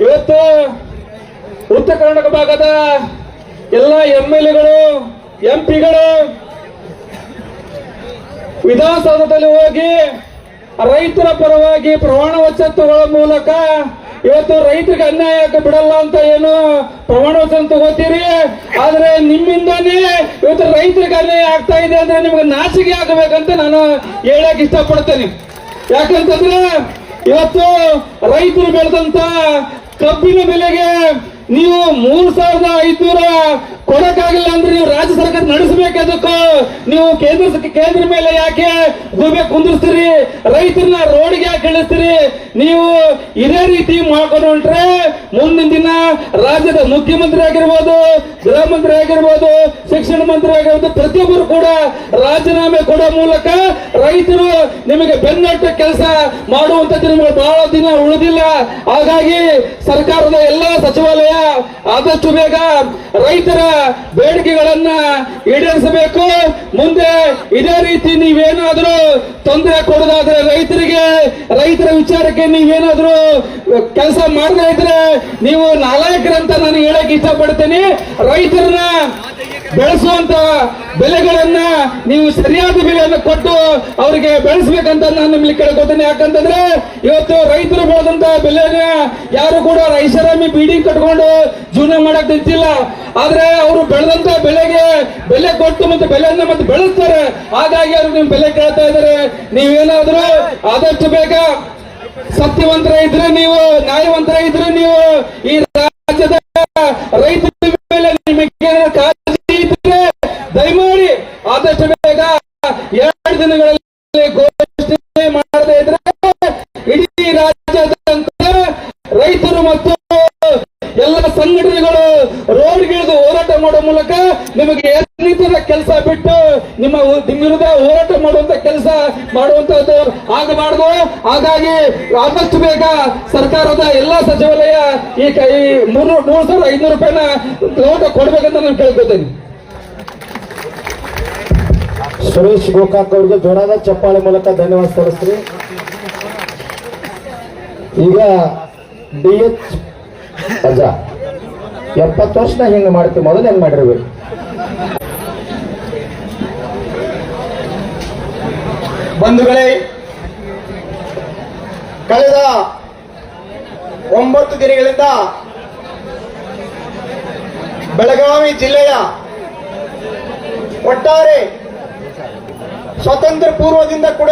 ಇವತ್ತು ಉತ್ತರ ಕರ್ನಾಟಕ ಭಾಗದ ಎಲ್ಲ ಎಂ ಎಲ್ ಎಗಳು ಎಂ ಪಿಗಳು ವಿಧಾನಸೌಧದಲ್ಲಿ ಹೋಗಿ ರೈತರ ಪರವಾಗಿ ಪ್ರಮಾಣ ವಚನ ತಗೊಳ್ಳೋ ಮೂಲಕ ಇವತ್ತು ರೈತರಿಗೆ ಅನ್ಯಾಯ ಬಿಡಲ್ಲ ಅಂತ ಏನು ಪ್ರಮಾಣ ವಚನ ತಗೋತೀರಿ? ಆದ್ರೆ ನಿಮ್ಮಿಂದಾನೇ ಇವತ್ತು ರೈತರಿಗೆ ಅನ್ಯಾಯ ಆಗ್ತಾ ಇದೆ ಅಂದ್ರೆ ನಿಮ್ಗೆ ನಾಚಿಕೆ ಆಗಬೇಕಂತ ನಾನು ಹೇಳಕ್ ಇಷ್ಟಪಡ್ತೇನೆ. ಯಾಕಂತಂದ್ರೆ ಇವತ್ತು ರೈತರು ಬೆಳೆದಂತ ಕಬ್ಬಿನ ಬೆಲೆಗೆ ನೀವು ಮೂರ್ ಸಾವಿರದ ಐದ್ನೂರ ಕೊಡಕ್ಕಾಗಿಲ್ಲ ಅಂದ್ರೆ ನೀವು ರಾಜ್ಯ ಸರ್ಕಾರ ನಡೆಸಬೇಕು ಅದಕ್ಕೂ ನೀವು ಕೇಂದ್ರ ಕೇಂದ್ರ ಮೇಲೆ ಯಾಕೆ ಗುಬೆ ಕುಂದಿರ್ಸ್ತೀರಿ ರೈತರನ್ನ ರೋಡ್ಗೆ ಯಾಕೆ ಇಳಿಸ್ತೀರಿ? ನೀವು ಇದೇ ರೀತಿ ಮಾಡ್ಕೊಂಡು ಹೊಂಟ್ರೆ ಮುಂದಿನ ದಿನ ರಾಜ್ಯದ ಮುಖ್ಯಮಂತ್ರಿ ಆಗಿರ್ಬೋದು, ಗೃಹ ಮಂತ್ರಿ ಆಗಿರ್ಬೋದು, ಶಿಕ್ಷಣ ಮಂತ್ರಿ ಆಗಿರ್ಬೋದು, ಪ್ರತಿಯೊಬ್ಬರು ಕೂಡ ರಾಜೀನಾಮೆ ಕೊಡೋ ಮೂಲಕ ರೈತರು ನಿಮಗೆ ಬೆನ್ನಟ್ಟ ಕೆಲಸ ಮಾಡುವಂತ ನಿಮಗೆ ಬಹಳ ದಿನ ಉಳಿದಿಲ್ಲ. ಹಾಗಾಗಿ ಸರ್ಕಾರದ ಎಲ್ಲಾ ಸಚಿವಾಲಯ ಆದಷ್ಟು ಬೇಗ ರೈತರ ಬೇಡಿಕೆಗಳನ್ನ ಈಡೇರಿಸಬೇಕು. ಮುಂದೆ ಇದೇ ರೀತಿ ನೀವೇನಾದ್ರೂ ತೊಂದರೆ ಕೊಡೋದಾದ್ರೆ ರೈತರಿಗೆ, ರೈತರ ವಿಚಾರಕ್ಕೆ ನೀವೇನಾದ್ರೂ ಕೆಲಸ ಮಾಡದೇ ಇದ್ರೆ ನೀವು ನಾಲಾಯಕರಂತ ನಾನು ಹೇಳಕ್ ಇಷ್ಟಪಡ್ತೇನೆ. ರೈತರನ್ನ ಬೆಳೆಸುವಂತ ಬೆಲೆಗಳನ್ನ ನೀವು ಸರಿಯಾದ ಬೆಲೆಯನ್ನು ಕೊಟ್ಟು ಅವರಿಗೆ ಬೆಳೆಸ್ಬೇಕಂತ ನಾನು ನಿಮ್ಗೆ ಕೇಳ್ಕೊತೇನೆ. ಯಾಕಂತಂದ್ರೆ ಇವತ್ತು ರೈತರು ಬೆಳೆದಂತ ಬೆಲೆನ ಯಾರು ಕೂಡ ಐಷಾರಾಮಿ ಬಿಲ್ಡಿಂಗ್ ಕಟ್ಕೊಂಡು ಜೀವನ ಮಾಡಕ್ ನಿಂತಿಲ್ಲ. ಆದ್ರೆ ಅವರು ಬೆಳೆದಂತ ಬೆಲೆಗೆ ಬೆಲೆ ಕೊಟ್ಟು ಮತ್ತೆ ಬೆಲೆಯನ್ನ ಮತ್ತೆ ಬೆಳೆಸ್ತಾರೆ. ಹಾಗಾಗಿ ಅವ್ರು ನಿಮ್ ಬೆಲೆ ಕೇಳ್ತಾ ಇದಾರೆ ನೀವೇನಾದ್ರೂ ಆದಷ್ಟು ಬೇಗ ಸತ್ಯವಂತರ ಇದ್ರೆ ನೀವು, ನ್ಯಾಯವಂತರ ಇದ್ರೆ ನೀವು ಈ ರಾಜ್ಯದ ರೈತರ ಮೇಲೆ ನಿಮಗೆ ಕಾಳಜಿ ಇದ್ರೆ ದಯಮಾಡಿ ಆದಷ್ಟು ಬೇಗ ಎರಡು ದಿನಗಳಲ್ಲಿ ಘೋಷಣೆ ಮಾಡದೇ ಇದ್ರೆ ಇಡೀ ರಾಜ್ಯಾದ್ಯಂತ ರೈತರು ಮತ್ತು ಎಲ್ಲ ಸಂಘಟನೆಗಳು ರೋಡ್ಗಿಳಿದು ಹೋರಾಟ ಮಾಡೋ ಮೂಲಕ ನಿಮಗೆ ಇನ್ನಿತರ ಕೆಲಸ ಬಿಟ್ಟು ನಿಮ್ಮ ವಿರುದ್ಧ ಹೋರಾಟ ಮಾಡುವಂತ ಕೆಲಸ ಮಾಡುವಂತದ್ದು ಆಗಬಾರ್ದು. ಹಾಗಾಗಿ ಆದಷ್ಟು ಬೇಗ ಸರ್ಕಾರದ ಎಲ್ಲಾ ಸಚಿವಾಲಯ ಈ ಮೂರು ಮೂರು ಸಾವಿರದ ಐನೂರು ರೂಪಾಯಿನ ಲೋಟ ಕೊಡ್ಬೇಕಂತ ನಾನು ಕೇಳ್ಕೊತೇನೆ. ಸುರೇಶ್ ಗೋಕಾಕ್ ಅವ್ರಿಗೆ ಜೋರಾದ ಚಪ್ಪಾಳೆ ಮೂಲಕ ಧನ್ಯವಾದ ಸಲ್ಲಿಸ್ರಿ ಈಗ ಡಿ ಎಚ್ ಅಜ್ಜ, ಎಪ್ಪತ್ತು ವರ್ಷನ ಹಿಂಗೆ ಮಾಡ್ತೀವಿ, ಮೊದಲು ಹೆಂಗ್ ಮಾಡಿರ್ಬೇಕು? ಬಂಧುಗಳೇ, ಕಳೆದ ಒಂಬತ್ತು ದಿನಗಳಿಂದ ಬೆಳಗಾವಿ ಜಿಲ್ಲೆಯ ಒಟ್ಟಾರೆ ಸ್ವತಂತ್ರ ಪೂರ್ವದಿಂದ ಕೂಡ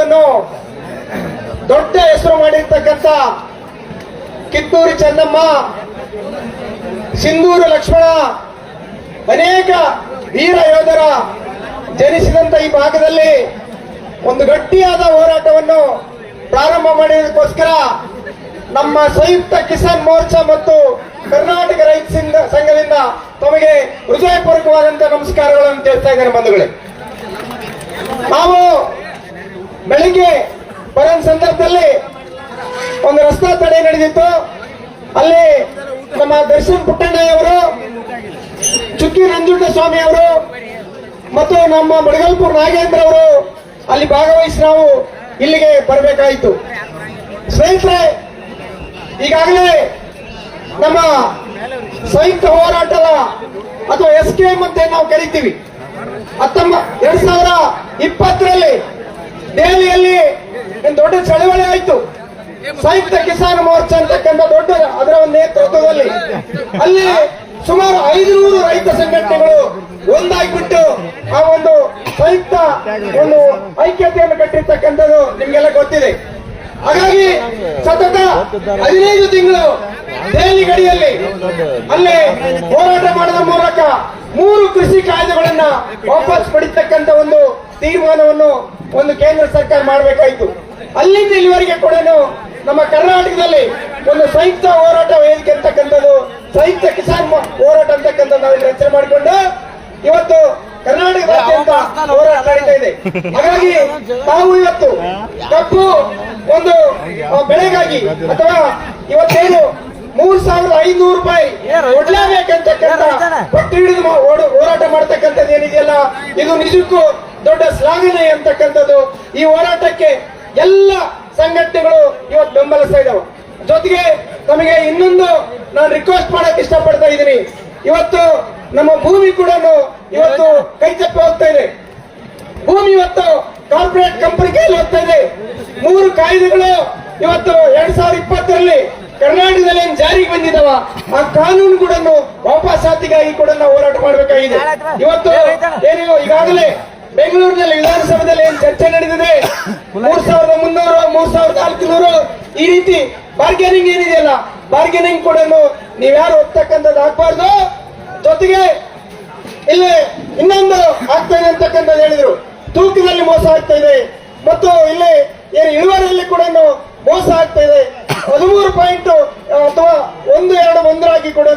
ದೊಡ್ಡ ಹೆಸರು ಮಾಡಿರ್ತಕ್ಕಂಥ ಕಿತ್ತೂರು ಚೆನ್ನಮ್ಮ, ಸಿಂಧೂರು ಲಕ್ಷ್ಮಣ, ಅನೇಕ ವೀರ ಯೋಧರ ಜನಿಸಿದಂತ ಈ ಭಾಗದಲ್ಲಿ ಒಂದು ಗಟ್ಟಿಯಾದ ಹೋರಾಟವನ್ನು ಪ್ರಾರಂಭ ಮಾಡಿದಕ್ಕೋಸ್ಕರ ನಮ್ಮ ಸಂಯುಕ್ತ ಕಿಸಾನ್ ಮೋರ್ಚಾ ಮತ್ತು ಕರ್ನಾಟಕ ರೈತ ಸಂಘದಿಂದ ತಮಗೆ ಹೃದಯಪೂರ್ವಕವಾದಂತಹ ನಮಸ್ಕಾರಗಳನ್ನು ತಿಳಿಸ್ತಾ ಇದ್ದೇನೆ ಬಂಧುಗಳೇ. ನಾವು ಬೆಳಿಗ್ಗೆ ಬರೋ ಸಂದರ್ಭದಲ್ಲಿ ಒಂದು ರಸ್ತಾ ತಡೆ ನಡೆದಿತ್ತು. ಅಲ್ಲಿ ನಮ್ಮ ದರ್ಶನ್ ಪುಟ್ಟಣ್ಣಯ್ಯವರು ಚುಕ್ಕಿ ನಂಜುಂಡ ಸ್ವಾಮಿ ಅವರು ಮತ್ತು ನಮ್ಮ ಮಡಗಲ್ಪುರ್ ನಾಗೇಂದ್ರ ಅವರು ಅಲ್ಲಿ ಭಾಗವಹಿಸಿ ನಾವು ಇಲ್ಲಿಗೆ ಬರಬೇಕಾಯಿತು. ಸ್ನೇಹಿತರೆ, ಈಗಾಗಲೇ ನಮ್ಮ ಸಂಯುಕ್ತ ಹೋರಾಟದ, ಅಥವಾ ಎಸ್ ಕೆ ಎಂ ಅಂತ ನಾವು ಕರಿತೀವಿ. ಹತ್ತೊಂಬ, ಎರಡ್ ಸಾವಿರ ಇಪ್ಪತ್ತರಲ್ಲಿ ದೆಹಲಿಯಲ್ಲಿ ದೊಡ್ಡ ಚಳವಳಿ ಆಯ್ತು. ಸಂಯುಕ್ತ ಕಿಸಾನ್ ಮೋರ್ಚಾ ಅಂತಕ್ಕಂಥ ದೊಡ್ಡ ಅದರ ಒಂದು ನೇತೃತ್ವದಲ್ಲಿ. ಅಲ್ಲಿ ಸುಮಾರು ಐದುನೂರು ರೈತ ಸಂಘಟನೆಗಳು ಒಂದಾಗ್ಬಿಟ್ಟು ಆ ಒಂದು ಸಂಯುಕ್ತ ಒಂದು ಐಕ್ಯತೆಯನ್ನು ಕಟ್ಟಿರ್ತಕ್ಕಂಥದ್ದು ನಿಮ್ಗೆಲ್ಲ ಗೊತ್ತಿದೆ. ಹಾಗಾಗಿ ಸತತ ಹದಿನೈದು ತಿಂಗಳು ದೆಹಲಿ ಗಡಿಯಲ್ಲಿ ಅಲ್ಲೇ ಹೋರಾಟ ಮಾಡೋದ್ರ ಮೂಲಕ ಮೂರು ಕೃಷಿ ಕಾಯ್ದೆಗಳನ್ನ ವಾಪಸ್ ಪಡಿತಕ್ಕಂತ ಒಂದು ತೀರ್ಮಾನವನ್ನು ಒಂದು ಕೇಂದ್ರ ಸರ್ಕಾರ ಮಾಡಬೇಕಾಯಿತು. ಅಲ್ಲಿಂದ ಇಲ್ಲಿವರೆಗೆ ಕೂಡ ನಮ್ಮ ಕರ್ನಾಟಕದಲ್ಲಿ ಒಂದು ಸಂಯುಕ್ತ ಹೋರಾಟ ವೇದಿಕೆ ಅಂತಕ್ಕಂಥದ್ದು ಸಂಯುಕ್ತ ಕಿಸಾನ್ ಹೋರಾಟ ಅಂತಕ್ಕಂಥದ್ದು ನಾವು ರಚನೆ ಮಾಡಿಕೊಂಡು ಇವತ್ತು ಕರ್ನಾಟಕದಾದ್ಯಂತ ಹೋರಾಟ ನಡೀತಾ ಇದೆ. ಹಾಗಾಗಿ ನಾವು ಇವತ್ತು ಕಬ್ಬು ಒಂದು ಬೆಳೆಗಾಗಿ ಅಥವಾ ಇವತ್ತೇನು ಮೂರ್ ಸಾವಿರದ ಐನೂರು ರೂಪಾಯಿ ಕೊಡ್ಲೇಬೇಕಂತಕ್ಕಂಥ ಪಟ್ಟು ಹಿಡಿದು ಹೋರಾಟ ಮಾಡ್ತಕ್ಕಂಥದ್ದು ಏನಿದೆಯಲ್ಲ, ಇದು ನಿಜಕ್ಕೂ ದೊಡ್ಡ ಶ್ಲಾಘನೆ ಅಂತಕ್ಕಂಥದ್ದು. ಈ ಹೋರಾಟಕ್ಕೆ ಎಲ್ಲ ಸಂಘಟನೆಗಳು ಇವತ್ತು ಬೆಂಬಲಿಸ್ತಾ ಇದ್ದಾವೆ ಜೊತೆಗೆ ನಮಗೆ ಇನ್ನೊಂದು ನಾನು ರಿಕ್ವೆಸ್ಟ್ ಮಾಡಕ್ ಇಷ್ಟಪಡ್ತಾ ಇದ್ದೀನಿ. ಇವತ್ತು ನಮ್ಮ ಭೂಮಿ ಕೂಡ ಇವತ್ತು ಕೈ ತಪ್ಪಿ ಹೋಗ್ತಾ ಇದೆ. ಭೂಮಿ ಇವತ್ತು ಕಾರ್ಪೊರೇಟ್ ಕಂಪನಿ ಕೈಲಿ ಹೋಗ್ತಾ ಇದೆ. ಮೂರು ಕಾಯ್ದೆಗಳು ಇವತ್ತು ಎರಡ್ ಸಾವಿರದ ಇಪ್ಪತ್ತರಲ್ಲಿ ಕರ್ನಾಟಕದಲ್ಲಿ ಏನ್ ಜಾರಿಗೆ ಬಂದಿದ್ದಾವ ಆ ಕಾನೂನು ಕೂಡ ವಾಪಸಾತಿಗಾಗಿ ಕೂಡ ನಾವು ಹೋರಾಟ ಮಾಡಬೇಕಾಗಿದೆ. ಇವತ್ತು ಏನು ಈಗಾಗಲೇ ಬೆಂಗಳೂರಿನಲ್ಲಿ ವಿಧಾನಸಭೆಯಲ್ಲಿ ಏನ್ ಚರ್ಚೆ ನಡೆದಿದೆ? ಮೂರ್ ಸಾವಿರದ ಮುನ್ನೂರು ಮೂರ್ ಸಾವಿರದ ನಾಲ್ಕುನೂರು ಈ ರೀತಿ ಬಾರ್ಗೇನಿಂಗ್ ಏನಿದೆಯಲ್ಲ ಬಾರ್ಗೇನಿಂಗ್ ಕೂಡ ನೀವ್ಯಾರು ಹೋಗ್ತಕ್ಕಂಥದ್ದು ಆಗ್ಬಾರ್ದು ಜೊತೆಗೆ ಇಲ್ಲಿ ಇನ್ನೊಂದು ಆಗ್ತಾ ಇದೆ ಅಂತಕ್ಕಂಥದ್ದು ಹೇಳಿದ್ರು. ತೂಕದಲ್ಲಿ ಮೋಸ ಆಗ್ತಾ ಇದೆ. ಮತ್ತು ಇಲ್ಲಿ ಏನು ಇಳುವರಿಯಲ್ಲಿ ಕೂಡ ಮೋಸ ಆಗ್ತಾ ಇದೆ. ಹದಿಮೂರು ಪಾಯಿಂಟ್ ಅಥವಾ ಒಂದು ಎರಡು ಒಂದರಾಗಿ ಕೂಡ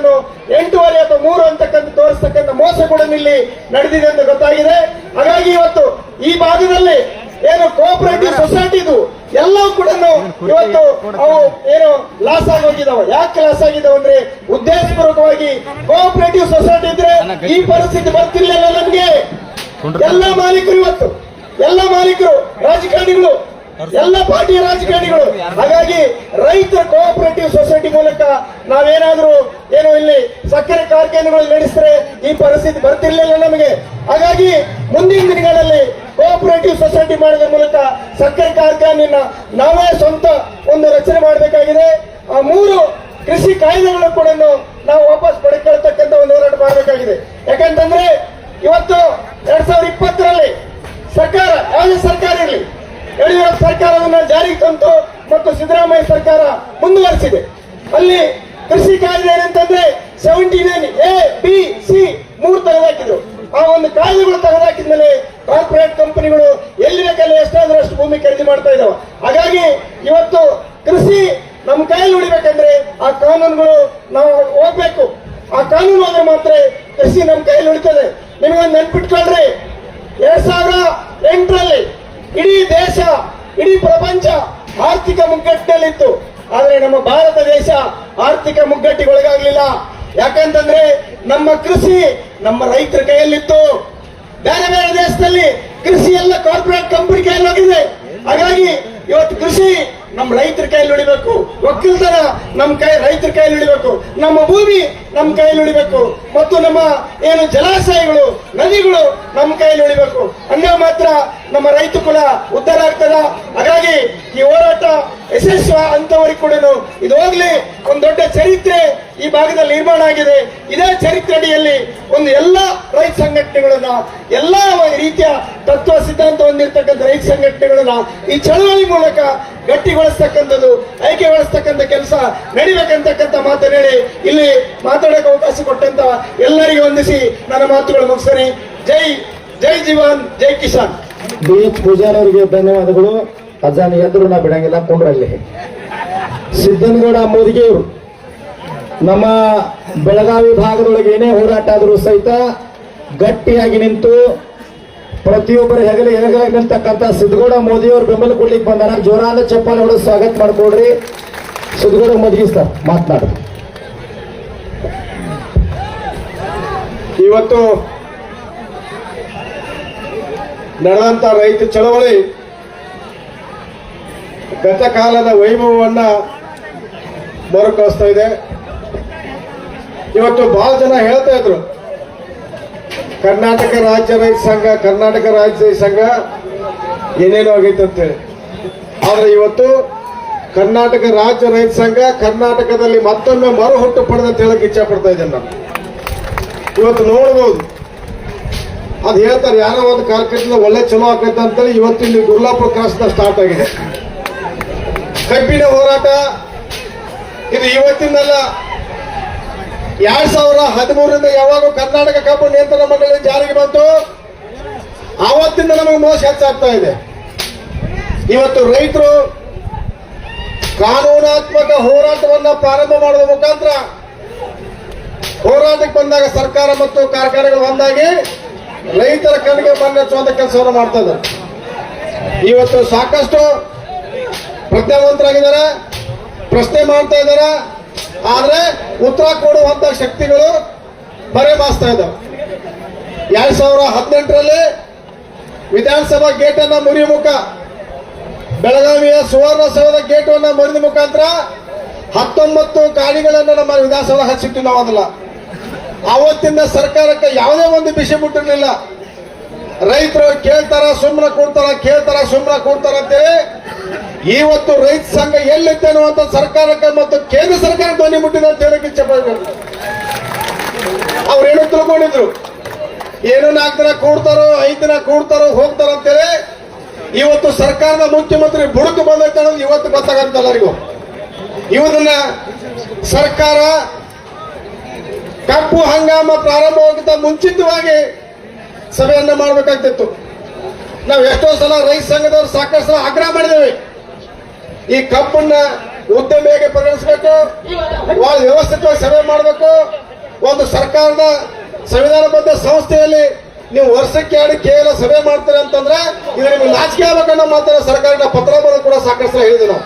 ಎಂಟೂವರೆ ಅಥವಾ ಮೂರು ಅಂತಕ್ಕಂಥ ತೋರಿಸ್ತಕ್ಕಂಥ ಮೋಸ ಕೂಡ ಇಲ್ಲಿ ನಡೆದಿದೆ ಅಂತ ಗೊತ್ತಾಗಿದೆ. ಹಾಗಾಗಿ ಇವತ್ತು ಈ ಭಾಗದಲ್ಲಿ ಏನು ಕೋಆಪರೇಟಿವ್ ಸೊಸೈಟಿದು ಎಲ್ಲವೂ ಕೂಡ ಇವತ್ತು ಅವು ಏನು ಲಾಸ್ ಆಗಿ ಹೋಗಿದಾವೆ. ಯಾಕೆ ಲಾಸ್ ಆಗಿದಾವೆ ಅಂದ್ರೆ ಉದ್ದೇಶಪೂರ್ವಕವಾಗಿ ಕೋಆಪರೇಟಿವ್ ಸೊಸೈಟಿ ಇದ್ರೆ ಈ ಪರಿಸ್ಥಿತಿ ಬರ್ತಿರ್ಲಿಲ್ಲ ನಮ್ಗೆ. ಎಲ್ಲ ಮಾಲೀಕರು ಇವತ್ತು ಎಲ್ಲ ಮಾಲೀಕರು ರಾಜಕಾರಣಿಗಳು ಎಲ್ಲ ಪಾರ್ಟಿ ರಾಜಕಾರಣಿಗಳು. ಹಾಗಾಗಿ ರೈತರ ಕೋಆಪರೇಟಿವ್ ಸೊಸೈಟಿ ಮೂಲಕ ನಾವೇನಾದ್ರೂ ಏನು ಇಲ್ಲಿ ಸಕ್ಕರೆ ಕಾರ್ಖಾನೆಗಳು ನಡೆಸಿದ್ರೆ ಈ ಪರಿಸ್ಥಿತಿ ಬರ್ತಿರ್ಲಿಲ್ಲ ನಮಗೆ. ಹಾಗಾಗಿ ಮುಂದಿನ ದಿನಗಳಲ್ಲಿ ಕೋಆಪರೇಟಿವ್ ಸೊಸೈಟಿ ಮಾಡಿದ ಮೂಲಕ ಸಕ್ಕರೆ ಕಾರ್ಖಾನೆಯನ್ನ ನಾವೇ ಸ್ವಂತ ಒಂದು ರಚನೆ ಮಾಡಬೇಕಾಗಿದೆ. ಆ ಮೂರು ಕೃಷಿ ಕಾಯ್ದೆಗಳು ಕೂಡ ನಾವು ವಾಪಸ್ ಪಡೆದುಕೊಳ್ತಕ್ಕಂಥ ಒಂದು ಹೋರಾಟ ಮಾಡಬೇಕಾಗಿದೆ. ಯಾಕಂತಂದ್ರೆ ಇವತ್ತು ಎರಡ್ ಸಾವಿರದ ಇಪ್ಪತ್ತರಲ್ಲಿ ಸರ್ಕಾರ, ಯಾವುದೇ ಸರ್ಕಾರ ಇರಲಿ ಯಡಿಯೂರಪ್ಪ ಸರ್ಕಾರ ಅದನ್ನ ಜಾರಿಗೆ ತಂತು ಮತ್ತು ಸಿದ್ದರಾಮಯ್ಯ ಸರ್ಕಾರ ಮುಂದುವರೆಸಿದೆ. ಅಲ್ಲಿ ಕೃಷಿ ಕಾಯ್ದೆ ಏನಂತಂದ್ರೆ seventy nine A B C ಮೂರು ತೆಗೆದಾಕಿದ್ರು ಆ ಒಂದು ಕಾಯ್ದೆಗಳು ತೆಗೆದಾಕಿದ್ಮೇಲೆ ಕಾರ್ಪೊರೇಟ್ ಕಂಪನಿಗಳು ಎಲ್ಲಿ ಬೇಕಲ್ಲಿ ಎಷ್ಟಾದ್ರೂ ಅಷ್ಟು ಭೂಮಿ ಖರೀದಿ ಮಾಡ್ತಾ ಇದಾವೆ. ಹಾಗಾಗಿ ಇವತ್ತು ಕೃಷಿ ನಮ್ಮ ಕೈಯಲ್ಲಿ ಉಳಿಬೇಕಂದ್ರೆ ಆ ಕಾನೂನುಗಳು ನಾವು ಹೋಗ್ಬೇಕು. ಆ ಕಾನೂನು ಹೋದ್ರೆ ಮಾತ್ರ ಕೃಷಿ ನಮ್ಮ ಕೈಯಲ್ಲಿ ಉಳಿತದೆ. ನಿಮಗೊಂದು ನೆನ್ಪಿಟ್ಕೊಳ್ರಿ ಎರಡ್ ಸಾವಿರ ಎಂಟರಲ್ಲಿ ಇಡೀ ದೇಶ, ಇಡೀ ಪ್ರಪಂಚ ಆರ್ಥಿಕ ಮುಗ್ಗಟ್ಟಿನಲ್ಲಿತ್ತು. ಆದರೆ ನಮ್ಮ ಭಾರತ ದೇಶ ಆರ್ಥಿಕ ಮುಗ್ಗಟ್ಟಿಗೊಳಗಾಗ್ಲಿಲ್ಲ. ಯಾಕಂತಂದ್ರೆ ನಮ್ಮ ಕೃಷಿ ನಮ್ಮ ರೈತರ ಕೈಯಲ್ಲಿತ್ತು. ಬೇರೆ ಬೇರೆ ದೇಶದಲ್ಲಿ ಕೃಷಿ ಎಲ್ಲ ಕಾರ್ಪೊರೇಟ್ ಕಂಪನಿ ಕೈಯಲ್ಲಿ ಹೋಗಿದೆ. ಹಾಗಾಗಿ ಇವತ್ತು ಕೃಷಿ ನಮ್ಮ ರೈತರ ಕೈಯಲ್ಲಿ ಉಳಿಬೇಕು ಒಕ್ಕಲ್ತನ ನಮ್ಮ ಕೈ ರೈತರ ಕೈಯಲ್ಲಿ ಉಳಿಬೇಕು ನಮ್ಮ ಭೂಮಿ ನಮ್ಮ ಕೈಯಲ್ಲಿ ಉಳಿಬೇಕು. ಮತ್ತು ನಮ್ಮ ಏನು ಜಲಾಶಯಗಳು, ನದಿಗಳು ನಮ್ಮ ಕೈಯಲ್ಲಿ ಉಳಿಬೇಕು. ಹಂಗ ಮಾತ್ರ ನಮ್ಮ ರೈತ ಕುಲ ಉದ್ಧಾರ ಆಗ್ತದ. ಹಾಗಾಗಿ ಈ ಹೋರಾಟ ಯಶಸ್ವ ಅಂತವರಿಗೆ ಕೂಡ ಇದು ಹೋಗ್ಲಿ ಒಂದು ದೊಡ್ಡ ಚರಿತ್ರೆ ಈ ಭಾಗದಲ್ಲಿ ನಿರ್ಮಾಣ ಆಗಿದೆ. ಇದೇ ಚರಿತ್ರೆ ಅಡಿಯಲ್ಲಿ ಒಂದು ಎಲ್ಲ ರೈತ ಸಂಘಟನೆಗಳನ್ನ, ಎಲ್ಲಾ ರೀತಿಯ ತತ್ವ ಸಿದ್ಧಾಂತ ಹೊಂದಿರತಕ್ಕಂಥ ರೈತ ಸಂಘಟನೆಗಳನ್ನ ಈ ಚಳವಳಿ ಮೂಲಕ ಗಟ್ಟಿಗೊಳಿಸ್ತಕ್ಕಂಥದ್ದು ಐಕ್ಯಗೊಳಿಸ್ತಕ್ಕಂಥ ಕೆಲಸ ನಡಿಬೇಕಂತಕ್ಕಂಥ ಮಾತನ್ನ ಇಲ್ಲಿ ಮಾತಾಡಕ್ಕೆ ಅವಕಾಶ ಕೊಟ್ಟಂತ ಎಲ್ಲರಿಗೂ ವಂದಿಸಿ ನನ್ನ ಮಾತುಗಳು ಮುಗಿಸ್ತೇನೆ. ಜೈ ಜೈ ಜೀವನ್, ಜೈ ಕಿಸಾನ್. ಬಿ ಎಚ್ ಪೂಜಾರ್ ಅವರಿಗೆ ಧನ್ಯವಾದಗಳು. ಅಜಾನ್ ಎದುರು ನಾ ಬಿಡಂಗಿಲ್ಲ, ಕೊಂಡ್ರಲ್ಲಿ. ಸಿದ್ದನಗೌಡ ಮೋದಿಗೆಯವರು ನಮ್ಮ ಬೆಳಗಾವಿ ಭಾಗದೊಳಗೆ ಏನೇ ಹೋರಾಟ ಆದರೂ ಸಹಿತ ಗಟ್ಟಿಯಾಗಿ ನಿಂತು ಪ್ರತಿಯೊಬ್ಬರ ಹೆಗಲು ಹೆಗಲಾಗಿ ನಿಂತಕ್ಕಂಥ ಸಿದ್ದಗೌಡ ಮೋದಿಯವರು ಬೆಂಬಲ ಕೊಡ್ಲಿಕ್ಕೆ ಬಂದಾರ ಜೋರಾದ ಚಪ್ಪಾಳೆ ಹೊಡೆದು ಸ್ವಾಗತ ಮಾಡ್ಕೊಡ್ರಿ. ಸಿದ್ದಗೌಡ ಮೋದಿ ಸರ್ ಮಾತನಾಡ್ರಿ. ಇವತ್ತು ನಡೆದಂತ ರೈತ ಚಳವಳಿ ಗತಕಾಲದ ವೈಭವವನ್ನ ಮರುಕಳಿಸ್ತಾ ಇದೆ. ಇವತ್ತು ಬಹಳ ಜನ ಹೇಳ್ತಾ ಇದ್ರು, ಕರ್ನಾಟಕ ರಾಜ್ಯ ರೈತ ಸಂಘ, ಕರ್ನಾಟಕ ರಾಜ್ಯ ಸಂಘ ಏನೇನು ಆಗೈತೆ ಅಂತೇಳಿ ಆದ್ರೆ ಇವತ್ತು ಕರ್ನಾಟಕ ರಾಜ್ಯ ರೈತ ಸಂಘ ಕರ್ನಾಟಕದಲ್ಲಿ ಮತ್ತೊಮ್ಮೆ ಮರುಹುಟ್ಟು ಪಡೆದಂತ ಹೇಳಕ್ ಇಚ್ಛೆ ಪಡ್ತಾ ಇದ್ದೇನೆ ನಾನು. ಇವತ್ತು ನೋಡ್ಬೋದು. ಅದು ಹೇಳ್ತಾರೆ, ಯಾರೋ ಒಂದು ಕಾರ್ಯಕ್ರಮದ ಒಳ್ಳೆ ಚಲೋ ಆಕೈತೆ ಅಂತೇಳಿ ಇವತ್ತು ಇಲ್ಲಿ ಗುರ್ಲಾಪುರ ಕ್ರಾಸ್ನ ಸ್ಟಾರ್ಟ್ ಆಗಿದೆ. ಕಬ್ಬಿನ ಹೋರಾಟ, ಇದು ಇವತ್ತಿನಲ್ಲ. ಎರಡ್ ಸಾವಿರ ಹದಿಮೂರರಿಂದ ಯಾವಾಗ ಕರ್ನಾಟಕ ಕಬ್ಬು ನಿಯಂತ್ರಣ ಮಂಡಳಿ ಜಾರಿಗೆ ಬಂತು. ಆವತ್ತಿಂದ ನಮಗೆ ಮೋಸ ಹೆಚ್ಚಾಗ್ತಾ ಇದೆ. ಇವತ್ತು ರೈತರು ಕಾನೂನಾತ್ಮಕ ಹೋರಾಟವನ್ನ ಪ್ರಾರಂಭ ಮಾಡುವ ಮುಖಾಂತರ ಹೋರಾಟಕ್ಕೆ ಬಂದಾಗ ಸರ್ಕಾರ ಮತ್ತು ಕಾರ್ಖಾನೆಗಳು ಒಂದಾಗಿ ರೈತರ ಕಣ್ಣಿಗೆ ಬಂದ ಹಚ್ಚುವಂತ ಕೆಲಸವನ್ನು ಮಾಡ್ತಾ ಇದ್ದಾರೆ. ಇವತ್ತು ಸಾಕಷ್ಟು ಪ್ರಜ್ಞಾವಂತರಾಗಿದ್ದಾರೆ, ಪ್ರಶ್ನೆ ಮಾಡ್ತಾ ಇದ್ದಾರೆ. ಆದ್ರೆ ಉತ್ತರ ಕೊಡುವಂತ ಶಕ್ತಿಗಳು ಬರೆ ಮಾಸ್ತಾ ಇದ್ದಾವೆ. ಎರಡ್ ಸಾವಿರ ಹದಿನೆಂಟರಲ್ಲಿ ವಿಧಾನಸಭಾ ಗೇಟ್ ಅನ್ನ ಮುರಿಯ ಮುಖ, ಬೆಳಗಾವಿಯ ಸುವರ್ಣ ಸೌಧ ಗೇಟ್ ಅನ್ನ ಮುರಿದ ಮುಖಾಂತರ ಹತ್ತೊಂಬತ್ತು ಗಾಡಿಗಳನ್ನು ನಮ್ಮ ವಿಧಾನಸಭಾ ಹಚ್ಚಿಟ್ಟು ನಾವು ಅವತ್ತಿಂದ ಸರ್ಕಾರಕ್ಕೆ ಯಾವುದೇ ಒಂದು ಬಿಸಿ ಬಿಟ್ಟಿರಲಿಲ್ಲ ರೈತರು ಕೇಳ್ತಾರ ಸುಮ್ಮನ ಕೊಡ್ತಾರ, ಕೇಳ್ತಾರ ಸುಮ್ಮನ ಕೊಡ್ತಾರ ಅಂತೇಳಿ ಇವತ್ತು ರೈತ ಸಂಘ ಎಲ್ಲಿದೆ ಅನ್ನುವಂತ ಸರ್ಕಾರಕ್ಕೆ ಮತ್ತು ಕೇಂದ್ರ ಸರ್ಕಾರ ಧ್ವನಿ ಮುಟ್ಟಿದೆ ಅಂತ ಹೇಳಕ್ಕೆ ಇಚ್ಛೆ ಪಡ್ಬೇಕು ಏನು ತಿಳ್ಕೊಂಡಿದ್ರು. ಏನು ನಾಲ್ಕು ದಿನ ಕೂಡ್ತಾರೋ, ಐದು ದಿನ ಕೂಡ್ತಾರೋ, ಹೋಗ್ತಾರೋ ಅಂತೇಳಿ ಇವತ್ತು ಸರ್ಕಾರದ ಮುಖ್ಯಮಂತ್ರಿ ಬುಡಕು ಬಂದೈತೆ ಅನ್ನೋದು ಇವತ್ತು ಗೊತ್ತಾಗಂತ ಎಲ್ಲರಿಗೂ ಇವನ್ನ ಸರ್ಕಾರ ಕಬ್ಬು ಹಂಗಾಮ ಪ್ರಾರಂಭವಾಗುತ್ತಾ ಮುಂಚಿತವಾಗಿ ಸಭೆಯನ್ನ ಮಾಡಬೇಕಾಗ್ತಿತ್ತು. ನಾವು ಎಷ್ಟೋ ಸಲ ರೈತ ಸಂಘದವರು ಸಾಕಷ್ಟು ಆಗ್ರಹ ಮಾಡಿದ್ದೇವೆ ಈ ಕಬ್ಬನ್ನ ಉದ್ಯಮಿಯಾಗಿ ಪರಿಗಣಿಸಬೇಕು ಬಹಳ ವ್ಯವಸ್ಥಿತವಾಗಿ ಸಭೆ ಮಾಡಬೇಕು. ಒಂದು ಸರ್ಕಾರದ ಸಂವಿಧಾನಬದ್ಧ ಸಂಸ್ಥೆಯಲ್ಲಿ ನೀವು ವರ್ಷಕ್ಕೆ ಎರಡು ಕೇವಲ ಸಭೆ ಮಾಡ್ತೀರಿ ಅಂತಂದ್ರೆ ಇದು ನಿಮ್ಗೆ ನಾಚಿಕೆ ಆಗ್ಬೇಕನ್ನೋ ಮಾತ್ರ ಸರ್ಕಾರದ ಪತ್ರ ಬರೋ ಕೂಡ ಸಾಕಷ್ಟು ಹೇಳಿದೆ ನಾವು.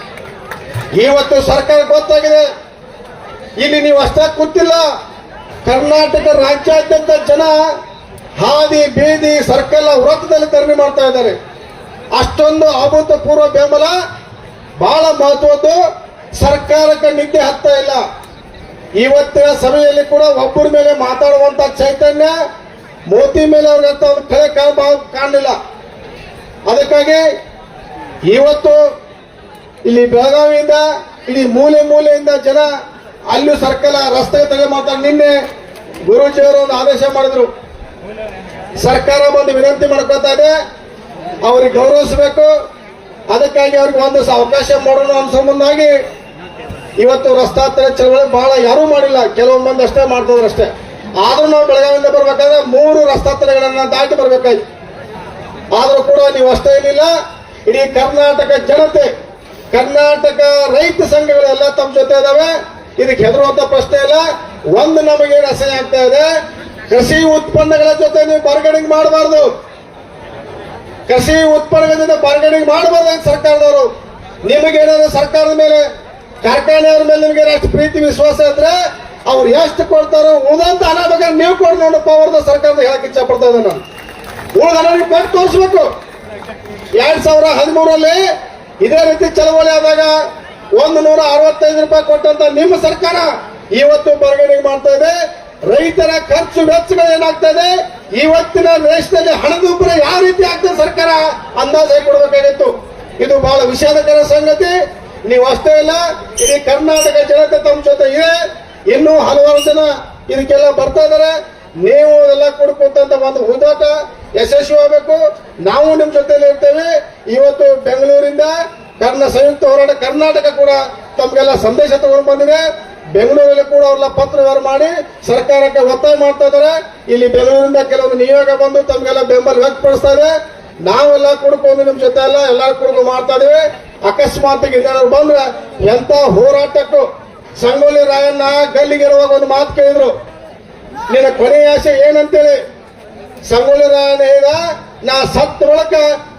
ಇವತ್ತು ಸರ್ಕಾರ ಗೊತ್ತಾಗಿದೆ. ಇಲ್ಲಿ ನೀವು ಅಷ್ಟಾಗಿ ಕೂತಿಲ್ಲ. ಕರ್ನಾಟಕ ರಾಜ್ಯಾದ್ಯಂತ ಜನ ಹಾದಿ, ಬೀದಿ, ಸರ್ಕಲ್ ವೃತ್ತದಲ್ಲಿ ಧರಣಿ ಮಾಡ್ತಾ ಇದ್ದಾರೆ. ಅಷ್ಟೊಂದು ಅಭೂತಪೂರ್ವ ಬೆಂಬಲ, ಬಹಳ ಮಹತ್ವದ್ದು ಸರ್ಕಾರಕ್ಕೆ ನಿದ್ದೆ ಹತ್ತಾ ಇಲ್ಲ. ಇವತ್ತಿನ ಸಭೆಯಲ್ಲಿ ಕೂಡ ಒಬ್ಬರ ಮೇಲೆ ಮಾತಾಡುವಂತ ಚೈತನ್ಯ ಮೋತಿ ಮೇಲೆ ಅವ್ರಿಗೆ ಕಳೆ ಕಾಣ ಕಾಣಲಿಲ್ಲ. ಅದಕ್ಕಾಗಿ ಇವತ್ತು ಇಲ್ಲಿ ಬೆಳಗಾವಿಯಿಂದ ಇಡೀ ಮೂಲೆ ಮೂಲೆಯಿಂದ ಜನ ಅಲ್ಲೂ ಸರ್ಕಲ್ ರಸ್ತೆ ತಡೆ ಮಾತಾಡಿ ನಿನ್ನೆ ಗುರೂಜಿಯವರು ಒಂದು ಆದೇಶ ಮಾಡಿದ್ರು. ಸರ್ಕಾರ ಬಂದು ವಿನಂತಿ ಮಾಡ್ಕೊತಾ ಇದೆ. ಅವ್ರಿಗೆ ಗೌರವಿಸಬೇಕು. ಅದಕ್ಕಾಗಿ ಅವ್ರಿಗೆ ಒಂದು ಅವಕಾಶ ಮಾಡೋಣ ಅನ್ನೋ ಸಂಬಂಧವಾಗಿ ಇವತ್ತು ರಸ್ತಾತ್ರ ಚಳವಳಿ ಬಹಳ ಯಾರೂ ಮಾಡಿಲ್ಲ. ಕೆಲವೊಂದು ಮಂದಿ ಅಷ್ಟೇ ಮಾಡ್ತಿದ್ರು ಅಷ್ಟೇ. ಆದ್ರೂ ನಾವು ಬೆಳಗಾವಿಯಿಂದ ಬರ್ಬೇಕಾದ್ರೆ ಮೂರು ರಸ್ತಾಂತರಗಳನ್ನ ದಾಟಿ ಬರ್ಬೇಕಾಯ್ತು. ಆದ್ರೂ ಕೂಡ ನೀವು ಅಷ್ಟೇ ಏನಿಲ್ಲ, ಇಡೀ ಕರ್ನಾಟಕ ಜನತೆ, ಕರ್ನಾಟಕ ರೈತ ಸಂಘಗಳೆಲ್ಲ ತಮ್ಮ ಜೊತೆ ಇದಾವೆ. ಇದಕ್ಕೆ ಹೆದರುವಂತ ಪ್ರಶ್ನೆ ಇಲ್ಲ. ಒಂದು ನಮಗೆ ಅಸಹ್ಯ ಆಗ್ತಾ ಇದೆ? ಕೃಷಿ ಉತ್ಪನ್ನಗಳ ಜೊತೆ ನೀವು ಬಾರ್ಗೇನಿಂಗ್ ಮಾಡಬಾರ್ದು. ಕೃಷಿ ಉತ್ಪನ್ನಗಳ ಜೊತೆ ಬಾರ್ಗೇನಿಂಗ್ ಮಾಡಬಾರ್ದು ಸರ್ಕಾರದವರು. ನಿಮಗೇನಾದ್ರು ಸರ್ಕಾರದ ಮೇಲೆ, ಕಾರ್ಖಾನೆಯವ್ರ ಮೇಲೆ ನಿಮಗೆ ಎಷ್ಟು ಪ್ರೀತಿ, ವಿಶ್ವಾಸ ಇದ್ರೆ ಅವ್ರು ಎಷ್ಟು ಕೊಡ್ತಾರೋ ಉಳಿದಂತ ಹಣ ಬಗ್ಗೆ ನೀವು ಕೊಡಿ ನೋಡಪ್ಪ ಅವ್ರದ ಸರ್ಕಾರದ ಹೇಳಕ್ಕೆ ಇಚ್ಛೆ ಪಡ್ತಾ ಇದ್ದೆ ಉಳಿದ ಹಣ ನೀವು ಕೊಟ್ಟು ತೋರಿಸ್ಬೇಕು. ಎರಡ್ ಸಾವಿರ ಹದಿಮೂರಲ್ಲಿ ಇದೇ ರೀತಿ ಚಳವಳಿ ಆದಾಗ ಒಂದು ನೂರ ಅರವತ್ತೈದು ರೂಪಾಯಿ ಕೊಟ್ಟಂತ ನಿಮ್ಮ ಸರ್ಕಾರ ಇವತ್ತು ಬರವಣಿಗೆ ಮಾಡ್ತಾ ಇದೆ. ರೈತರ ಖರ್ಚು ವೆಚ್ಚಗಳು ಏನಾಗ್ತಾ ಇದೆ? ಇವತ್ತಿನ ದೇಶದಲ್ಲಿ ಹಣದುಬ್ಬರ ಯಾವ ರೀತಿ ಆಗ್ತದೆ ಸರ್ಕಾರ? ಅಂದಾಜು ಕೊಡಬೇಕಾಗಿತ್ತು? ಇದು ಬಹಳ ವಿಷಾದಕರ ಸಂಗತಿ. ನೀವು ಅಷ್ಟೇ ಇಲ್ಲ ಇಡೀ ಕರ್ನಾಟಕ ಜನತೆ ತಮ್ಮ ಜೊತೆ ಇದೆ. ಇನ್ನೂ ಹಲವಾರು ಜನ ಇದಕ್ಕೆಲ್ಲ ಬರ್ತಾ ಇದಾರೆ ನೀವು ಎಲ್ಲ ಕೊಡ್ಕೊಂತ ಒಂದು ಹುದಾಟ ಯಶಸ್ವಿ ಆಗಬೇಕು. ನಾವು ನಿಮ್ ಜೊತೆಲಿ ಇರ್ತೇವೆ. ಇವತ್ತು ಬೆಂಗಳೂರಿಂದ ಕರ್ನ ಸಂಯುಕ್ತ ಹೋರಾಟ ಕರ್ನಾಟಕ ಕೂಡ ತಮಗೆಲ್ಲ ಸಂದೇಶ ತಗೊಂಡು ಬಂದಿದೆ. ಬೆಂಗಳೂರಲ್ಲಿ ಕೂಡ ಅವ್ರನ್ನ ಪತ್ರ ವ್ಯವಹಾರ ಮಾಡಿ ಸರ್ಕಾರಕ್ಕೆ ಒತ್ತಾಯ ಮಾಡ್ತಾ ಇದ್ದಾರೆ. ಇಲ್ಲಿ ಬೆಂಗಳೂರಿಂದ ಕೆಲವೊಂದು ನಿಯೋಗ ಬಂದು ತಮಗೆಲ್ಲ ಬೆಂಬಲ ವ್ಯಕ್ತಪಡಿಸ್ತಾ ಇದೆ. ನಾವೆಲ್ಲ ಕುಡ್ಕೊಂಡು ನಿಮ್ ಜೊತೆ ಎಲ್ಲ ಎಲ್ಲರೂ ಕುಡ್ಕೊಂಡು ಮಾಡ್ತಾ ಇದೀವಿ. ಅಕಸ್ಮಾತ್ ಏನಾದ್ರು ಬಂದ್ರೆ ಎಂತ ಹೋರಾಟಕ್ಕೂ ಸಂಗೊಳ್ಳಿ ರಾಯಣ್ಣ ಗಲ್ಲಿಗಿರುವಾಗ ಒಂದು ಮಾತು ಕೇಳಿದ್ರು. ನಿನ್ನ ಕೊನೆಯ ಆಸೆ ಏನಂತೇಳಿ ಸಂಗೊಳ್ಳಿ ರಾಯಣ್ಣ ಹೇಳಿದ ನಾ ಸತ್ತೊಳಕ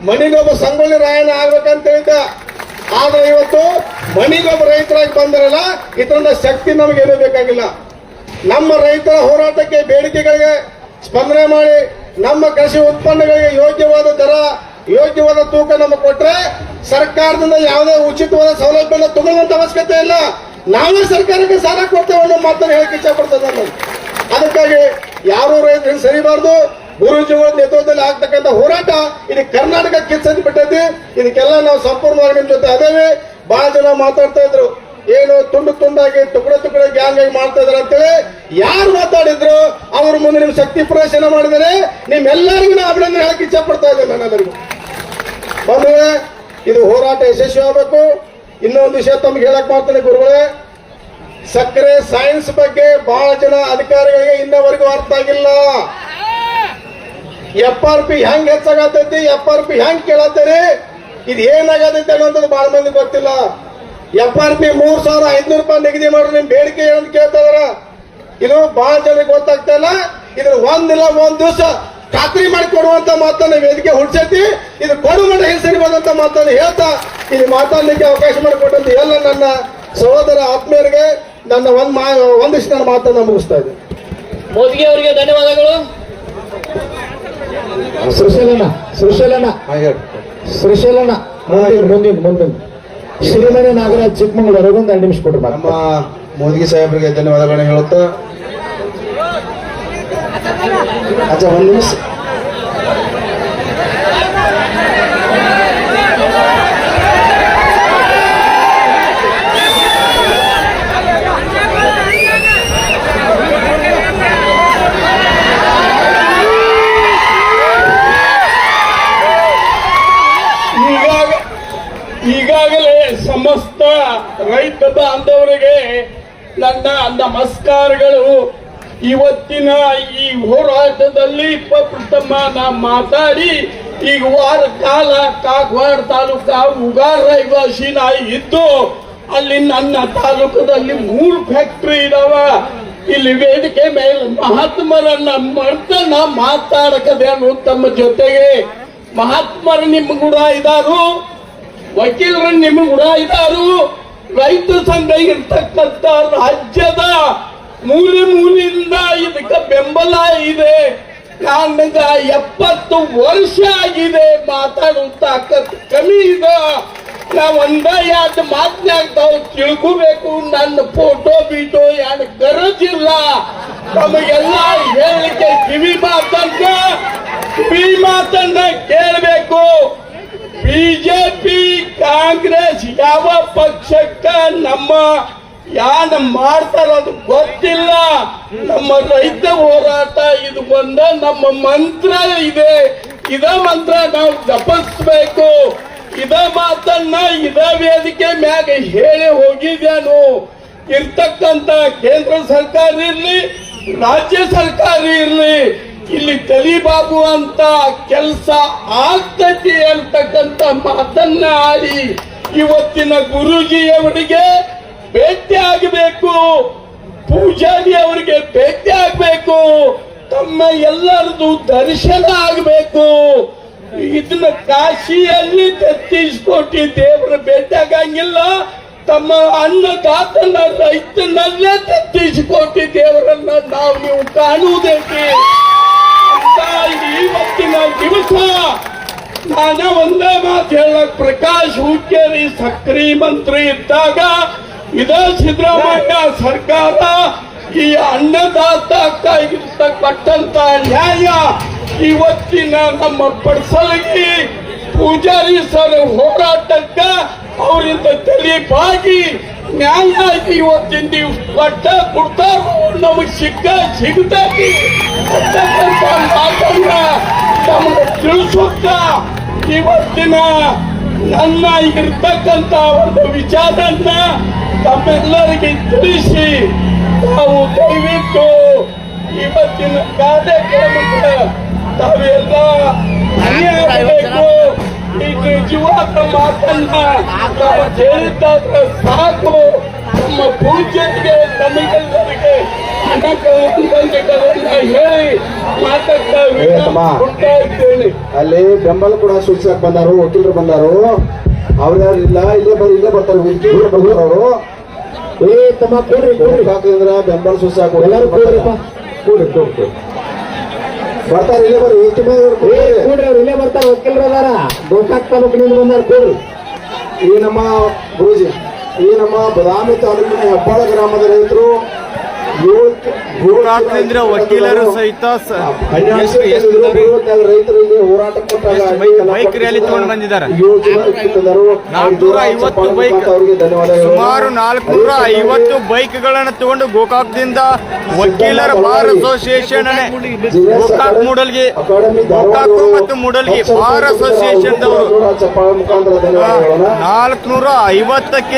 ಮಣಿಗೊಬ್ಬ ಸಂಗೊಳ್ಳಿ ರಾಯಣ್ಣ ಆಗ್ಬೇಕಂತ ಹೇಳ್ತ ಆದ್ರೆ ಇವತ್ತು ಮಣಿಗೊಬ್ಬ ರೈತರಾಗಿ ಬಂದರಲ್ಲ, ಇದರಿಂದ ಶಕ್ತಿ ನಮಗೆ ಬೇಕಾಗಿಲ್ಲ. ನಮ್ಮ ರೈತರ ಹೋರಾಟಕ್ಕೆ, ಬೇಡಿಕೆಗಳಿಗೆ ಸ್ಪಂದನೆ ಮಾಡಿ, ನಮ್ಮ ಕೃಷಿ ಉತ್ಪನ್ನಗಳಿಗೆ ಯೋಗ್ಯವಾದ ದರ, ಯೋಗ್ಯವಾದ ತೂಕ ನಮಗೆ ಕೊಟ್ರೆ ಸರ್ಕಾರದಿಂದ ಯಾವುದೇ ಉಚಿತವಾದ ಸೌಲಭ್ಯನ ತಗೊಳ್ಳುವಂತ ಅವಶ್ಯಕತೆ ಇಲ್ಲ. ನಾವೇ ಸರ್ಕಾರಕ್ಕೆ ಸಾಲ ಕೊಡ್ತೇವೆ ಅನ್ನೋ ಮಾತನ್ನು ಹೇಳಕ್ಕೆ ಇಚ್ಛೆ ಪಡ್ತದೆ ಅದಕ್ಕಾಗಿ ಯಾರು ರೈತರಿಗೆ ಸರಿಬಾರ್ದು. ಗುರೂಜಿಗಳ ನೇತೃತ್ವದಲ್ಲಿ ಆಗ್ತಕ್ಕಂಥ ಹೋರಾಟ ಇದು ಕರ್ನಾಟಕ ಕಿಚ್ಚದ್ ಬಿಟ್ಟೈತಿ. ಇದಕ್ಕೆಲ್ಲ ನಾವು ಸಂಪೂರ್ಣವಾಗಿ ಜೊತೆ ಅದೇವೆ. ಬಹಳ ಜನ ಮಾತಾಡ್ತಾ ಇದ್ರು. ಏನು ತುಂಡು ತುಂಡಾಗಿ ತುಕಡೆ ತುಕಡೆ ಗ್ಯಾಂಗ್ ಆಗಿ ಮಾಡ್ತಾ ಇದಾರೆ ಅಂತೇಳಿ ಯಾರು ಮಾತಾಡಿದ್ರು? ಅವ್ರ ಮುಂದೆ ನಿಮ್ ಶಕ್ತಿ ಪ್ರದರ್ಶನ ಮಾಡಿದರೆ ನಿಮ್ಮೆಲ್ಲರಿಗೂ ನಾ ಅಭಿನಂದನೆ ಹೇಳಕ್ ಇಚ್ಛೆ ಪಡ್ತಾ ಇದ್ದೇನೆ ನನ್ನೆಲ್ಲರಿಗೂ ಬಂದ್ರೆ ಇದು ಹೋರಾಟ ಯಶಸ್ವಿ ಆಗಬೇಕು ಇನ್ನೊಂದು ವಿಷಯ ತಮ್ಗೆ ಹೇಳಕ್ ಮಾಡ್ತೇನೆ ಗುರುಗಳೇ. ಸಕ್ಕರೆ ಸೈನ್ಸ್ ಬಗ್ಗೆ ಬಹಳ ಜನ ಅಧಿಕಾರಿಗಳಿಗೆ ಇನ್ನವರೆಗೂ ಅರ್ಥ ಆಗಿಲ್ಲ. ಎಫ್ ಆರ್ ಪಿ ಹೆಂಗ್ ಹೆಚ್ಚಾಗತೈತಿ ಎಫ್ ಆರ್ ಪಿ ಹೆಂಗ್ ಕೇಳತ್ತೀರಿ? ಇದು ಏನಾಗತೈತಿ ಅನ್ನೋದು ಬಹಳ ಮಂದಿ ಗೊತ್ತಿಲ್ಲ. ಎಫ್ ಆರ್ ಪಿ ಮೂರ್ ಸಾವಿರ ಐದ್ನೂರು ರೂಪಾಯಿ ನಿಗದಿ ಮಾಡ್ರಿ, ನಿಮ್ ಬೇಡಿಕೆ ಏನಂತ ಕೇಳ್ತಾರ ಇದು ಬಹಳ ಜನಕ್ಕೆ ಗೊತ್ತಾಗ್ತಾ ಇಲ್ಲ. ಇದ್ರ ಒಂದಿಲ್ಲ ಒಂದ್ ದಿವಸ ಖಾತ್ರಿ ಮಾಡಿ ಕೊಡುವಂತ ಮಾತನ್ನ ವೇದಿಕೆ ಹುಡ್ಸೈತಿ. ಇದು ಕೊಡು ಮಟ್ಟ ಹೆಸರಿ ಬಂದಂತ ಮಾತನ್ನ ಹೇಳ್ತಾ ಇಲ್ಲಿ ಮಾತಾಡ್ಲಿಕ್ಕೆ ಅವಕಾಶ ಮಾಡಿಕೊಟ್ಟಂತ ಎಲ್ಲ ನನ್ನ ಸಹೋದರ ಆತ್ಮೀಯರಿಗೆ ನನ್ನ ಒಂದ್ ಒಂದಿಷ್ಟು ನನ್ನ ಮಾತನ್ನ ಮುಗಿಸ್ತಾ ಇದ್ದೀನಿ. ಮೋದಿಗೆ ಅವರಿಗೆ ಧನ್ಯವಾದಗಳು. ಶ್ರೀಶೈಲಣ್ಣ ಸೃಶಲನ ಸೃಶಲನ ಮುಂದಿನ ಮುಂದಿನ ಮುಂದಿನ. ಶ್ರೀಮಣಿ ನಾಗರಾಜ್ ಚಿಕ್ಕಮಂಗ್ಳೂರು ಒಂದು ಎರಡು ನಿಮಿಷ ಕೊಡ್ರಿ ನಮ್ಮ ಮೋದಿಗೆ ಸಾಹೇಬರಿಗೆ ಧನ್ಯವಾದಗಳನ್ನ ಹೇಳುತ್ತಾ. ಅಚ್ಚ ಒಂದು ನಿಮಿಷ. ರೈತ ಅಂದವರಿಗೆ ನನ್ನ ನಮಸ್ಕಾರಗಳು ಇವತ್ತಿನ ಈ ಹೋರಾಟದಲ್ಲಿ ಪ್ರಥಮ ನಾ ಮಾತಾಡಿ ಈಗ ವಾರ ಕಾಲ ಕಾಗವಾಡ ತಾಲೂಕ ಉಗಾರ ರೈವಾಸಿ ನಾ ಇದ್ದು ಅಲ್ಲಿ ನನ್ನ ತಾಲೂಕದಲ್ಲಿ ಮೂರು ಫ್ಯಾಕ್ಟ್ರಿ ಇದಾವ. ಇಲ್ಲಿ ವೇದಿಕೆ ಮೇಲೆ ಮಹಾತ್ಮರನ್ನ ಮರ್ತ ನಾ ಮಾತಾಡಕದೇನು ತಮ್ಮ ಜೊತೆಗೆ ಮಹಾತ್ಮರು ನಿಮ್ ಕೂಡ ಇದಾರು, ವಕೀಲರು ನಿಮ್ ಕೂಡ ಇದಾರು. ರೈತ ಸಂಘ ಇರ್ತಕ್ಕಂಥ ರಾಜ್ಯದ ಮೂಲೆ ಮೂಲೆಯಿಂದ ಇದಕ್ಕೆ ಬೆಂಬಲ ಇದೆ. ನನಗ ಎಪ್ಪತ್ತು ವರ್ಷ ಆಗಿದೆ ಮಾತಾಡುವಂತ ಕಮ್ಮಿ ಇದೆ. ನಾವ್ ಒಂದ ಎರಡು ಮಾತನಾಗ ತಾವು ತಿಳ್ಕೋಬೇಕು. ನನ್ನ ಫೋಟೋ ಬೀಟೋ ಯಾರು ಗರಜಿಲ್ಲ. ನಮಗೆಲ್ಲ ಹೇಳಿಕೆ ಕಿವಿ ಮಾತನ್ನ ಕಿವಿ ಮಾತನ್ನ ಕೇಳಬೇಕು. ಬಿಜೆಪಿ, ಕಾಂಗ್ರೆಸ್ ಯಾವ ಪಕ್ಷಕ್ಕ ನಮ್ಮ ಯಾನ ಮಾಡ್ತಾರ ಅದು ಗೊತ್ತಿಲ್ಲ. ನಮ್ಮ ರೈತ ಹೋರಾಟ ಇದು ಬಂದ, ನಮ್ಮ ಮಂತ್ರ ಇದೆ. ಇದ ಮಂತ್ರ ನಾವು ಜಪಿಸ್ಬೇಕು. ಇದ ಮಾತನ್ನ, ಇದ ವೇದಿಕೆ ಮ್ಯಾಗ ಹೇಳಿ ಹೋಗಿದ್ದೇನು ಇರ್ತಕ್ಕಂತ ಕೇಂದ್ರ ಸರ್ಕಾರ ಇರ್ಲಿ, ರಾಜ್ಯ ಸರ್ಕಾರ ತಲಿಬಾಬು ಅಂತ ಕೆಲಸ ಆಗ್ತತಿ ಅಂತಕ್ಕಂತ ಮಾತನ್ನ ಆಡಿ ಇವತ್ತಿನ ಗುರುಜಿಯವರಿಗೆ ಭೇಟಿ ಆಗಬೇಕು. ಪೂಜಾರಿ ಅವರಿಗೆ ಭೇಟಿ ಆಗಬೇಕು. ತಮ್ಮ ಎಲ್ಲರದು ದರ್ಶನ ಆಗ್ಬೇಕು. ಇದನ್ನ ಕಾಶಿಯಲ್ಲಿ ತತ್ತಿಸ್ಕೊಟ್ಟಿ ಕೋಟಿ ದೇವರ ಭೇಟಿ ಆಗಂಗಿಲ್ಲ ತಮ್ಮ ಅನ್ನದಾತನ ರೈತನಲ್ಲೇ ತತ್ತಿಸ್ಕೊಟ್ಟಿ ಕೋಟಿ ದೇವರನ್ನ ನಾವು ನೀವು ಕಾಣುವುದೇಕೆ ಅಂತ ಇವತ್ತಿನ ದಿವಸ ನಾನ ಒಂದೇ ಮಾತು ಹೇಳಕ್ ಪ್ರಕಾಶ್ ಹುಕ್ಕೇರಿ ಸಕ್ರಿ ಮಂತ್ರಿ ಇದ್ದಾಗ, ಇದೇ ಸಿದ್ದರಾಮಯ್ಯ ಸರ್ಕಾರ ಈ ಅನ್ನದಾತ ಕೊಟ್ಟಂತ ನ್ಯಾಯ ಇವತ್ತಿನ ನಮ್ಮ ಪಡ್ಸಲಗಿ ಪೂಜಾರಿ ಸರ್ ಹೋರಾಟಕ್ಕ ಅವರಿಂದ ತಲೆಬಾಗಿ ನ್ಯಾಯ ಇವತ್ತಿನ ದಿವ್ಸ ಬಟ್ಟ ಕೊಡ್ತಾರೋ ನಮಗ್ ಸಿಕ್ಕ ಸಿಗ್ತೈತಿ ನಮಗೆ ತಿಳಿಸುತ್ತ ಇವತ್ತಿನ ನನ್ನ ಇರ್ತಕ್ಕಂತ ಒಂದು ವಿಚಾರನ್ನ ತಮ್ಮೆಲ್ಲರಿಗೆ ತಿಳಿಸಿ ತಾವು ದಯವಿಟ್ಟು ಇವತ್ತಿನ ಕಾರ್ಯಕ್ರಮಕ್ಕೆ ತಾವೆಲ್ಲ ಆಗಬೇಕು ಈ ನಿಜವಾದ ಮಾತನ್ನ ನಾವು ಹೇಳಿದ್ದಾದ್ರೆ ಸಾಕು. ನಮ್ಮ ಅಲ್ಲಿ ಬೆಂಬಲ ಕೂಡ ಸೂಚಿಸಕ್ ಬಂದಾರು ವಕೀಲರು ಬಂದಾರು. ಅವ್ರ ಯಾರು ಇಲ್ಲ ಇಲ್ಲೇ ಬರ್ ಇಲ್ಲೇ ಬರ್ತಾರೆ ವಕೀಲರು ಬಂದ್ರು ಅವರು. ಏ ತಮ್ಮ ಕೊಡ್ರಿ ಕೊಡ್ರಿ. ಹಾಕಿದ್ರ ಬೆಂಬಲ ಸೂಚಿಸಕ್ ಎಲ್ಲರೂ ಕೊಡ್ರಿಪ್ಪ. ಕೊಡ್ರಿ ಕೊಡ್ರಿ ಕೊಡ್ರಿ ಬರ್ತಾರೆ ಇಲ್ಲೇ ಬರ್ರಿ ಎಷ್ಟು. ಕೊಡ್ರಿ ಅವ್ರು ಇಲ್ಲೇ ಬರ್ತಾರ ವಕೀಲರು ಅದಾರ ಗೋಕಾಕ್ ತಾಲೂಕಿನಿಂದ ಬಂದಾರ ಕೂಡ್ರಿ ಈ ನಮ್ಮ ಗುರುಜಿ ಈ ನಮ್ಮ ಬದಾಮಿ ತಾಲೂಕಿನ ಹೆಬ್ಬಾಳ ಗ್ರಾಮದ ರೈತರು ಗೋಕಾಕ್ನಿಂದ ವಕೀಲರು ಸಹಿತ ಬೈಕ್- ರ್ಯಾಲಿ ತಗೊಂಡು ಬಂದಿದ್ದಾರೆ. ನಾಲ್ಕುನೂರ ಐವತ್ತು ಬೈಕ್ ಸುಮಾರು ನಾಲ್ಕುನೂರ ಐವತ್ತು ಬೈಕ್ಗಳನ್ನು ತಗೊಂಡು ಗೋಕಾಕ್ದಿಂದ ವಕೀಲರ ಬಾರ್ ಅಸೋಸಿಯೇಷನ್ ಗೋಕಾಕ್ ಮೂಡಲ್ಗಿ ಗೋಕಾಕ್ ಮತ್ತು ಮೂಡಲ್ಗಿ ಬಾರ್ ಅಸೋಸಿಯೇಷನ್ ನಾಲ್ಕುನೂರ ಐವತ್ತಕ್ಕೆ